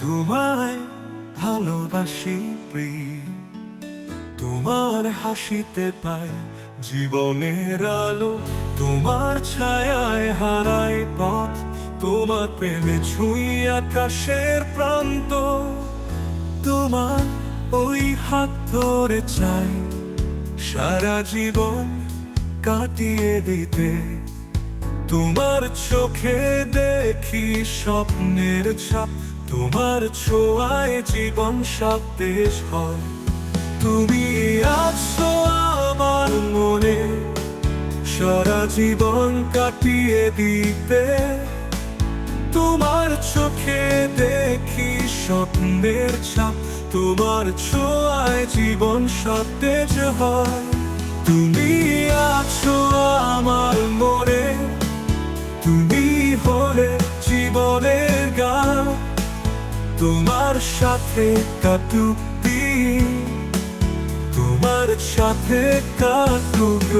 তোমায় ভালোবাসি প্রিয়। তোমার হাসিতে পাই জীবনের আলো। তোমার ছায়ায় হারাই পথ। তোমার প্রেমে ছুঁই আকাশের প্রান্ত। তোমার ওই হাত ধরে চাই সারা জীবন কাটিয়ে দিতে। তোমার চোখে দেখি স্বপ্নের ছাপ। তোমার ছোঁয়ায় জীবন সতেজ হয়। তুমি আছো আমার মনে, সারা জীবন কাটিয়ে দিতে। তোমার চোখে দেখি স্বপ্নের ছাপ, তোমার ছোঁয়ায় জীবন সতেজ হয়। তুমি আছো আমার মনে, তুমি তোমার সাথে দিন তোমার সাথে কাটুক